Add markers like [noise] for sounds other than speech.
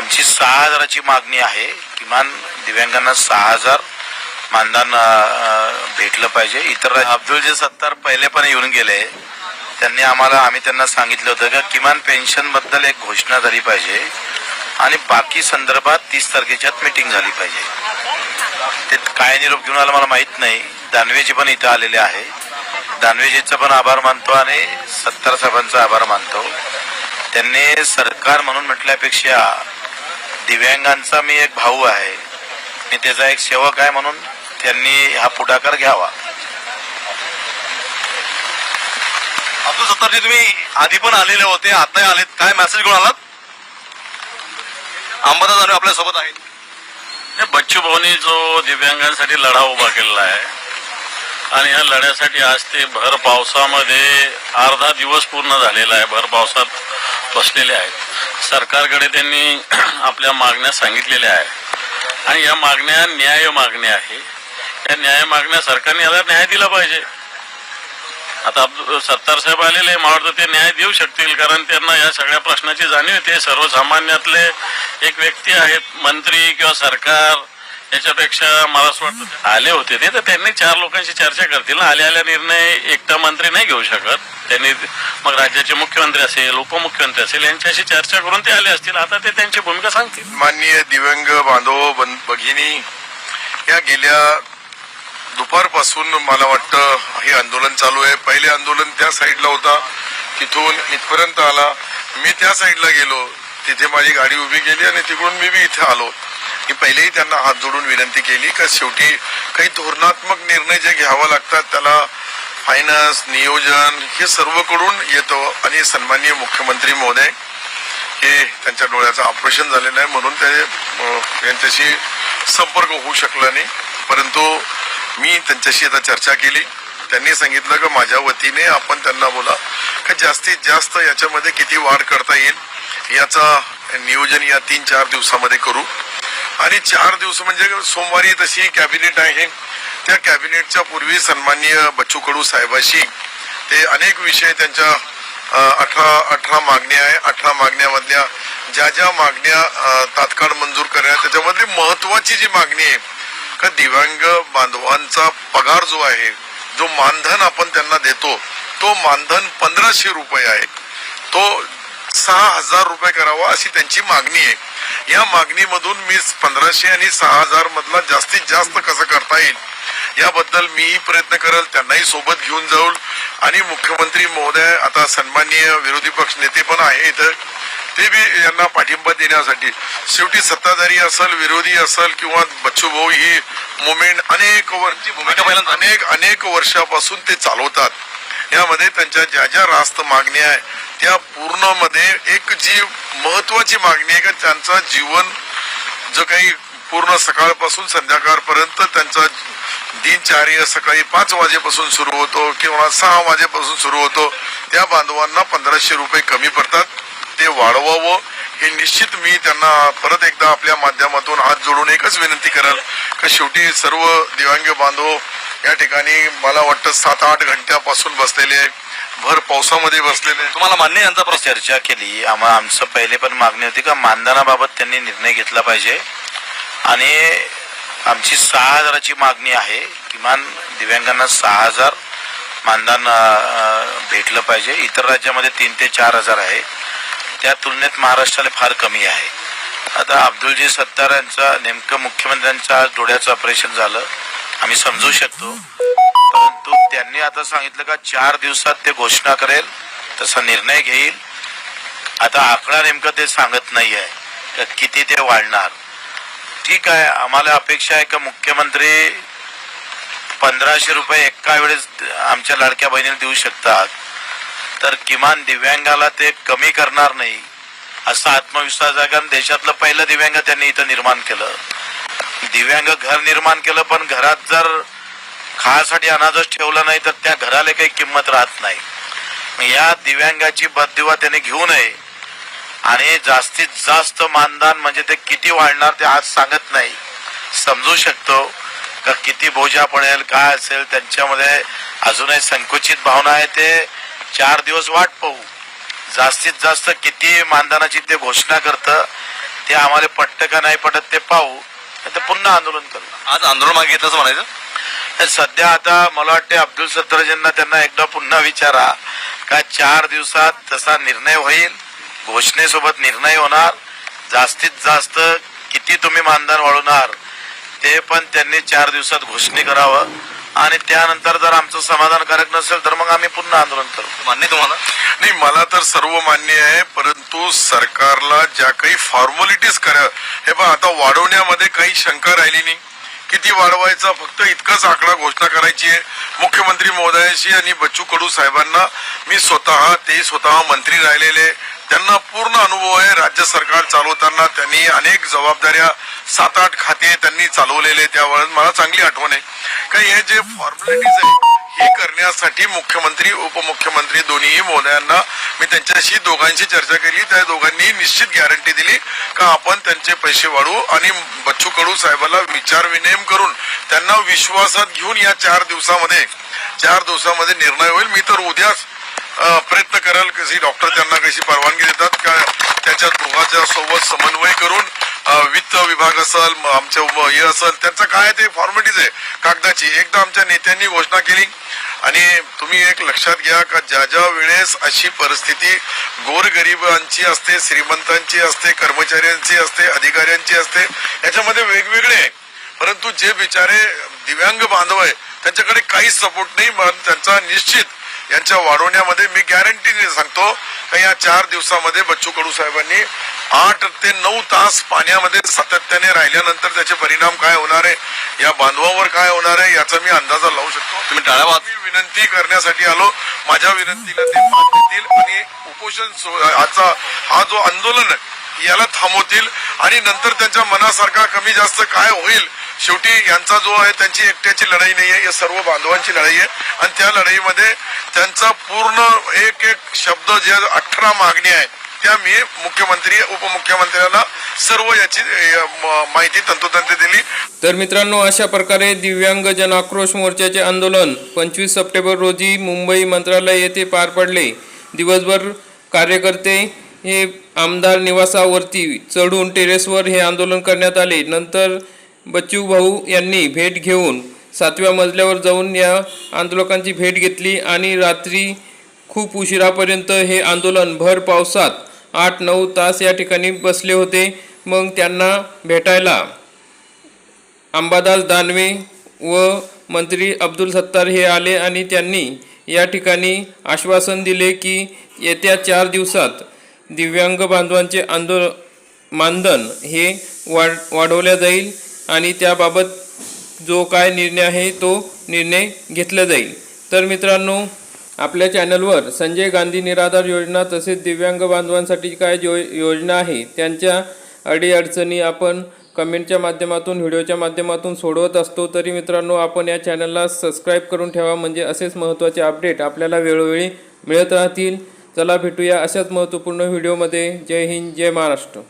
आमची सहा हजाराची मागणी आहे. किमान दिव्यांगांना सहा हजार मानधन भेटलं पाहिजे. इतर अब्दुल जे सत्तार पहिले पण येऊन गेले त्यांनी आम्हाला आम्ही त्यांना सांगितलं होतं की किमान पेन्शनबद्दल एक घोषणा झाली पाहिजे आणि बाकी संदर्भात तीस तारखेच्यात मीटिंग झाली पाहिजे. ते काय निरोप घेऊन आला मला माहीत नाही. दानवेजी पण इथं आलेले आहे. दानवेजीचा पण आभार मानतो आणि सत्तार साहेबांचा आभार मानतो. त्यांनी सरकार म्हणून म्हटल्यापेक्षा दिव्यांगांचा मी एक भाऊ आहे. मी त्याचा एक सेवक आहे म्हणून त्यांनी हा पुढाकार घ्यावा. अब्दुल सत्तारजी तुम्ही आधी पण आलेले होते आता आलेत. काय मेसेज घेऊन आलात अंबादास दानवे आपल्यासोबत आहेत. बच्चू भाऊनी जो दिव्यांगांसाठी लढा उभा केलेला आहे आणि या लढ्यासाठी आज ते भर पावसामध्ये अर्धा दिवस पूर्ण झालेला आहे. भर पावसात बसलेले आहेत. सरकारकडे त्यांनी [clears throat] आपल्या मागण्या सांगितलेल्या आहेत. आणि या मागण्या न्याय मागण्या आहे. या न्याय मागण्या सरकारने याला न्याय दिला पाहिजे. आता सत्तार साहेब आलेले मला वाटतं ते न्याय देऊ शकतील. कारण त्यांना या सगळ्या प्रश्नाची जाणीव आहे. ते सर्वसामान्यातले एक व्यक्ती आहेत. मंत्री किंवा सरकार याच्यापेक्षा मला असं वाटतं आले होते ते. तर त्यांनी चार लोकांशी चर्चा करतील ना. आल्या आल्या निर्णय एकटा मंत्री नाही घेऊ शकत. त्यांनी मग राज्याचे मुख्यमंत्री असेल उपमुख्यमंत्री असेल यांच्याशी चर्चा करून ते आले असतील. आता ते त्यांची भूमिका सांगतील. माननीय दिव्यांग बांधव बन- भगिनी या गेल्या दुपारपासून मला वाटतं हे आंदोलन चालू आहे. पहिले आंदोलन त्या साईडला होता. तिथून इथपर्यंत आला. मी त्या साईडला गेलो. तिथे माझी गाडी उभी केली आणि तिकडून मी बी इथे आलो. मी पहिलेही त्यांना हात जोडून विनंती केली का शेवटी काही धोरणात्मक निर्णय जे घ्यावं लागतात त्याला फायनान्स नियोजन हे सर्वकडून येतो. आणि सन्माननीय मुख्यमंत्री महोदय हे त्यांच्या डोळ्याचं ऑपरेशन झालेलं आहे. म्हणून ते यांच्याशी संपर्क होऊ शकला नाही. परंतु मी त्यांच्याशी आता चर्चा केली. त्यांनी सांगितलं की माझ्या वतीने आपण त्यांना बोला का जास्तीत जास्त याच्यामध्ये किती वाढ करता येईल? याचा नियोजन या तीन चार दिवसामध्ये करू. आणि चार दिवस म्हणजे सोमवारी तशी कॅबिनेट आहे. त्या कॅबिनेटच्या पूर्वी सन्माननीय बच्चू कडू साहेबाशी ते अनेक विषय त्यांच्या अठरा अठरा मागण्या आहे. अठरा मागण्यामधल्या ज्या ज्या मागण्या तात्काळ मंजूर करण्यात त्याच्यामधली महत्वाची जी मागणी आहे का दिव्यांग बांधवांचा पगार जो आहे जो मानधन आपण त्यांना देतो तो मानधन पंधराशे रुपये आहे. तो सहा हजार रुपये करावा अशी त्यांची मागणी आहे. या मागणीमधून मी पंधराशे आणि सहा हजार मधला जास्तीत जास्त कसं करता येईल याबद्दल मीही प्रयत्न करेल त्यांनाही सोबत घेऊन जाऊ आणि मुख्यमंत्री महोदय आता सन्माननीय विरोधी पक्ष नेते पण आहे इथं ते बी यांना पाठिंबा देण्यासाठी. शेवटी सत्ताधारी असेल विरोधी असेल किंवा बच्चू भाऊ ही मुवमेंट अनेक भूमिका अनेक अनेक वर्षापासून ते चालवतात. यामध्ये त्यांच्या ज्या ज्या रास्त मागण्या आहे त्या पूर्णमध्ये एक जी महत्वाची मागणी आहे का त्यांचा जीवन जो काही पूर्ण सकाळपासून संध्याकाळपर्यंत त्यांचा दिनचर्या सकाळी पाच वाजेपासून सुरू होतो किंवा सहा वाजेपासून सुरू होतो त्या बांधवांना पंधराशे रुपये कमी पडतात ते वाढवावं हे निश्चित मी त्यांना परत एकदा आपल्या माध्यमातून हात जोडून एकच विनंती करेल का शेवटी सर्व दिव्यांग बांधव या ठिकाणी मला वाटतं सात आठ घंट्यापासून बसलेले आहे. भर पावसामध्ये बसलेले. तुम्हाला मान्य यांचा प्रश्न. चर्चा केली. आम्हा आमचं पहिले पण मागणी होती का मानधनाबाबत त्यांनी निर्णय घेतला पाहिजे. आणि आमची सहा हजाराची मागणी आहे. किमान दिव्यांगांना सहा हजार मानधन भेटलं पाहिजे. इतर राज्यामध्ये तीन ते चार हजार आहे. त्या तुलनेत महाराष्ट्राला फार कमी आहे. आता अब्दुलजी सत्तार यांचा नेमकं मुख्यमंत्र्यांच्या आज डोळ्याचं ऑपरेशन झालं. आम्ही समजू शकतो. परंतु त्यांनी आता सांगितलं का चार दिवसात ते घोषणा करेल तसा निर्णय घेईल. आता आकडा नेमकं ते सांगत नाही आहे किती ते वाढणार. ठीक आहे आम्हाला अपेक्षा आहे का मुख्यमंत्री पंधराशे रुपये एका वेळेस आमच्या लाडक्या बहिणीला देऊ शकतात. तर किमान दिव्यांगाला ते कमी करणार नाही असा आत्मविश्वास आहे कारण देशातलं पहिलं दिव्यांग त्यांनी इथं निर्माण केलं. दिव्यांग घर निर्माण केलं पण घरात जर खासाठी अनाजच ठेवलं नाही तर त्या घराला काही किंमत राहत नाही. या दिव्यांगाची बददिवा त्याने घेऊ नये. आणि जास्तीत जास्त मानधन म्हणजे ते किती वाढणार ते आज सांगत नाही. समजू शकतो का किती बोजा पडेल काय असेल त्यांच्यामध्ये अजूनही संकुचित भावना आहे ते चार दिवस वाट पाहू. जास्तीत जास्त किती मानधनाची ते घोषणा करतं ते आम्हाला पटत का नाही पटत ते पाहू. नाही तर पुन्हा आंदोलन करू. आज आंदोलन मागे घेतल्याचं म्हणायचं? सध्या आता मला वाटते अब्दुल सत्तारजींना त्यांना एकदा पुन्हा विचारा. का चार दिवसात तसा निर्णय होईल? घोषणेसोबत निर्णय होणार. जास्तीत जास्त किती तुम्ही मानधन वाढवणार? ते पण त्यांनी चार दिवसात घोषणे करावं. आणि त्यानंतर जर आमचं समाधानकारक नसेल तर मग आम्ही पुन्हा आंदोलन करू. मान्य तुम्हाला? नाही मला तर सर्व मान्य आहे. परंतु सरकारला ज्या काही फॉर्मॅलिटीज करा हे पहा आता वाढवण्यामध्ये काही शंका राहिली नाही. किती वाढवायचा फक्त इतकाच आकडा घोषणा करायची आहे. मुख्यमंत्री महोदयाशी आणि बच्चू कडू साहेबांना मी स्वतः ते स्वतः मंत्री राहिलेले. त्यांना पूर्ण अनुभव आहे. राज्य सरकार चालवताना त्यांनी अनेक जबाबदाऱ्या सात आठ खाते त्यांनी चालवलेले त्यावेळेस मला चांगली आठवण आहे. का हे जे फॉर्मॅलिटीज आहे हे करण्यासाठी मुख्यमंत्री उपमुख्यमंत्री दोन्हीही महोदयांना मी त्यांच्याशी दोघांशी चर्चा केली. त्या दोघांनी निश्चित गॅरंटी दिली का आपण त्यांचे पैसे वाढवू आणि बच्चू कडू साहेबाला विचार विनिमय करून त्यांना विश्वासात घेऊन या चार दिवसामध्ये चार दिवसामध्ये निर्णय होईल. मी तर उद्याच प्रयत्न कराल कशी डॉक्टर त्यांना कशी परवानगी देतात. का त्याच्या दोघांच्या सोबत समन्वय करून वित्त विभाग असेल आमच्या हे असेल त्यांचं काय ते फॉर्मॅलिटीज आहे. कागदाची. एकदा आमच्या नेत्यांनी घोषणा केली. आणि तुम्ही एक लक्षात घ्या का ज्या ज्या वेळेस अशी परिस्थिती गोरगरिबांची असते श्रीमंतांची असते कर्मचाऱ्यांची असते अधिकाऱ्यांची असते याच्यामध्ये वेगवेगळे आहे. परंतु जे बिचारे दिव्यांग बांधव आहे त्यांच्याकडे काहीच सपोर्ट नाही त्यांचा निश्चित यांच्या वाढवण्यामध्ये मी गॅरंटीने सांगतो का या चार दिवसामध्ये बच्चू कडू साहेबांनी आठ ते नऊ तास पाण्यामध्ये सातत्याने राहिल्यानंतर त्याचे परिणाम काय होणार आहे? या बांधवावर काय होणार आहे? याचा मी अंदाजा लावू शकतो. तुम्ही मी विनंती करण्यासाठी आलो. माझ्या विनंतीला ते मान देतील आणि उपोषण आजचा हा जो आंदोलन आहे याला थांबवतील आणि नंतर त्यांच्या मनासारखा कमी जास्त काय होईल? शेवटी यांचा जो आहे त्यांची एकट्याची लढाई नाही आहे या सर्व बांधवांची लढाई आहे. आणि त्या लढाईमध्ये त्यांचा पूर्ण एक एक शब्द जे अठरा मागणी आहे त्या मी मुख्यमंत्री उपमुख्यमंत्र्यांना सर्व याची माहिती तंतोतंत दिली. तर मित्रांनो अशा प्रकारे दिव्यांग जन आक्रोश मोर्चाचे आंदोलन पंचवीस सप्टेंबर रोजी मुंबई मंत्रालय येथे पार पडले. दिवसभर कार्यकर्ते हे आमदार निवासावरती चढून टेरेसवर हे आंदोलन करण्यात आले. नंतर बच्चू भाऊ यांनी भेट घेऊन सातव्या मजल्यावर जाऊन या आंदोलकांची भेट घेतली आणि रात्री खूप उशिरापर्यंत हे आंदोलन भर पावसात आठ नऊ तास या ठिकाणी बसले होते. मग त्यांना भेटायला अंबादास दानवे व मंत्री अब्दुल सत्तार हे आले आणि त्यांनी या ठिकाणी आश्वासन दिले की येत्या चार दिवसात दिव्यांग बांधवांचे आंदोल मानधन हे वाढ वाढवल्या जाईल. आणि त्याबाबत जो काय निर्णय आहे तो निर्णय घेतला जाईल. तर मित्रांनो आपल्या चॅनलवर संजय गांधी निराधार योजना तसेच दिव्यांग बांधवांसाठी काय जो योजना आहे त्यांच्या अडीअडचणी आपण कमेंटच्या माध्यमातून व्हिडिओच्या माध्यमातून सोडवत असतो. तरी मित्रांनो आपण या चॅनलला सबस्क्राईब करून ठेवा. म्हणजे असेच महत्त्वाचे अपडेट आपल्याला वेळोवेळी मिळत राहतील. चला भेटूया अशाच महत्त्वपूर्ण व्हिडिओमध्ये. जय हिंद जय महाराष्ट्र.